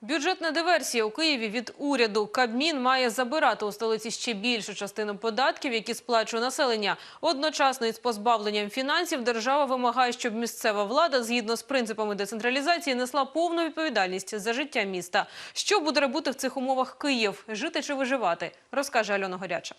Бюджетна диверсія у Києві від уряду. Кабмін має забирати у столиці ще більшу частину податків, які сплачує населення. Одночасно із позбавленням фінансів держава вимагає, щоб місцева влада, згідно з принципами децентралізації, несла повну відповідальність за життя міста. Що буде робити в цих умовах Київ? Жити чи виживати? Розкаже Альона Горяча.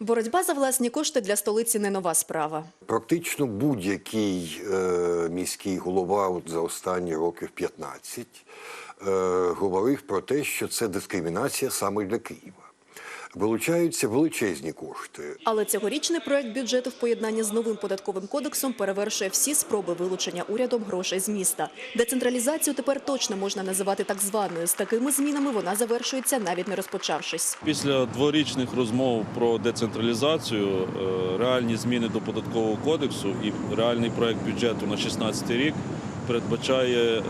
Боротьба за власні кошти для столиці не нова справа. Практично будь-який е, міський голова от за останні років 15 е, говорив про те, що це дискримінація саме для Києва. Вилучаються величезні кошти. Але цьогорічний проект бюджету в поєднанні з новим податковим кодексом перевершує всі спроби вилучення урядом грошей з міста. Децентралізацію тепер точно можна називати так званою. З такими змінами вона завершується, навіть не розпочавшись. Після дворічних розмов про децентралізацію, е, реальні зміни до податкового кодексу і реальний проект бюджету на 2016 рік передбачає е,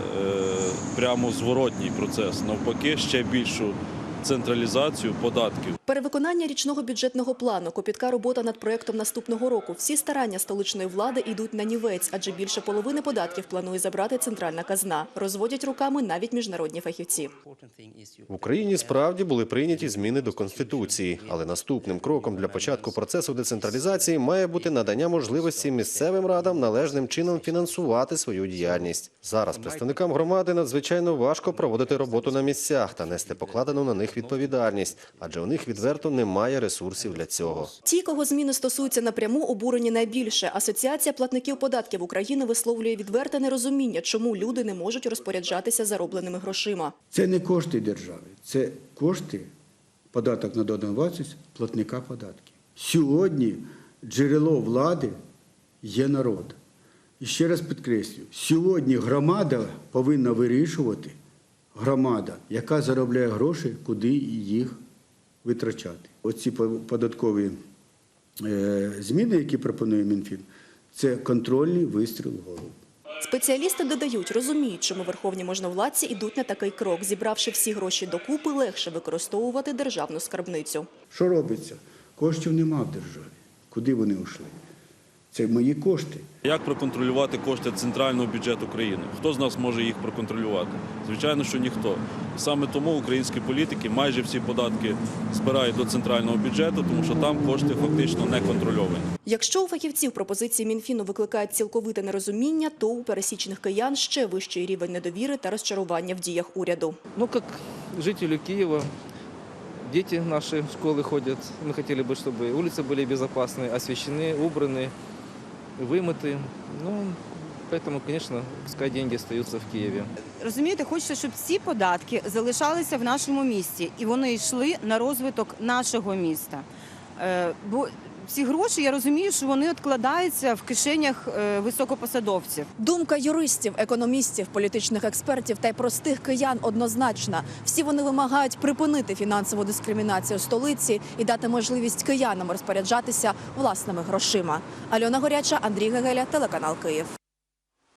прямо зворотній процес. Навпаки, ще більшу централізацію податків. Перевиконання річного бюджетного плану, копітка робота над проектом наступного року. Всі старання столичної влади йдуть на нівець, адже більше половини податків планує забрати центральна казна. Розводять руками навіть міжнародні фахівці. В Україні справді були прийняті зміни до конституції, але наступним кроком для початку процесу децентралізації має бути надання можливості місцевим радам належним чином фінансувати свою діяльність. Зараз представникам громади надзвичайно важко проводити роботу на місцях та нести покладену на них відповідальність, адже у них відверто немає ресурсів для цього. Ті, кого зміни стосуються напряму, обурені найбільше. Асоціація платників податків України висловлює відверте нерозуміння, чому люди не можуть розпоряджатися заробленими грошима. Це не кошти держави, це кошти, податок на додану вартість платника податків. Сьогодні джерело влади є народ. І ще раз підкреслюю, сьогодні громада повинна вирішувати, громада, яка заробляє гроші, куди їх витрачати. Оці податкові е, зміни, які пропонує Мінфін, це контрольний вистріл в голову. Спеціалісти додають, розуміють, чому верховні можновладці йдуть на такий крок. Зібравши всі гроші докупи, легше використовувати державну скарбницю. Що робиться? Коштів нема в державі. Куди вони йшли? Це мої кошти. Як проконтролювати кошти центрального бюджету країни? Хто з нас може їх проконтролювати? Звичайно, що ніхто. І саме тому українські політики майже всі податки збирають до центрального бюджету, тому що там кошти фактично не контрольовані. Якщо у фахівців пропозиції Мінфіну викликають цілковите нерозуміння, то у пересічних киян ще вищий рівень недовіри та розчарування в діях уряду. Ну, как жителю Киева, дети наши в школы ходят. Мы хотели бы, чтобы улицы были безопасны, освещены, убраны, вымыты. Ну, поэтому, конечно, пускай деньги остаются в Киеве. Розумієте, хочеться, щоб ці податки залишалися в нашому місті і вони йшли на розвиток нашого міста. Е, Бо ці гроші, я розумію, що вони відкладаються в кишенях е, високопосадовців. Думка юристів, економістів, політичних експертів та й простих киян однозначна. Всі вони вимагають припинити фінансову дискримінацію столиці і дати можливість киянам розпоряджатися власними грошима. Альона Горяча, Андрій Гегеля, телеканал Київ.